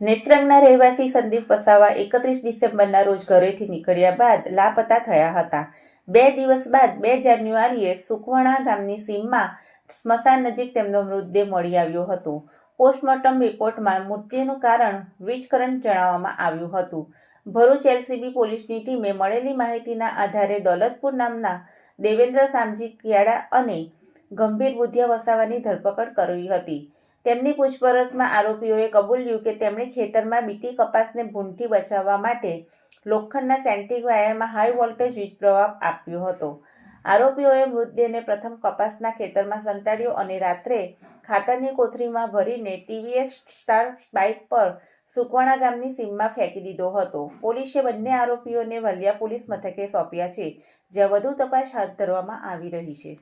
નેત્રંગના રહેવાસી સંદીપ વસાવા એકત્રીસ ડિસેમ્બરના રોજ ઘરેથી નીકળ્યા બાદ લાપતા થયા હતા. બે દિવસ બાદ બે જાન્યુઆરીએ સુખવણા ગામની સીમમાં સ્મશાન નજીક તેમનો મૃતદેહ મળી આવ્યો હતો. પોસ્ટમોર્ટમ રિપોર્ટમાં મૃત્યુનું કારણ વીજકરણ જણાવવામાં આવ્યું હતું. ભરૂચ એલસીબી પોલીસની ટીમે મળેલી માહિતીના આધારે દોલતપુર નામના દેવેન્દ્ર સામજી કિયાડા અને ગંભીર બુદ્ધિયા વસાવાની ધરપકડ કરી હતી. તેમની પૂછપરછમાં આરોપીઓએ કબૂલ્યું કે તેમણે ખેતરમાં બીટી કપાસને ભૂનથી બચાવવા માટે લોખંડના સેન્ટિંગ વાયરમાં હાઈ વોલ્ટેજ વીજ પ્રવાહ આપ્યો હતો. આરોપીઓએ મૃતદેહને પ્રથમ કપાસના ખેતરમાં સંતાડ્યો અને રાત્રે ખાતરની કોથળીમાં ભરીને ટીવીએસ સ્ટાર બાઇક પર સુકવાણા ગામની સીમમાં ફેંકી દીધો હતો. પોલીસે બંને આરોપીઓને વલિયા પોલીસ મથકે સોંપ્યા છે, જ્યાં વધુ તપાસ હાથ ધરવામાં આવી રહી છે.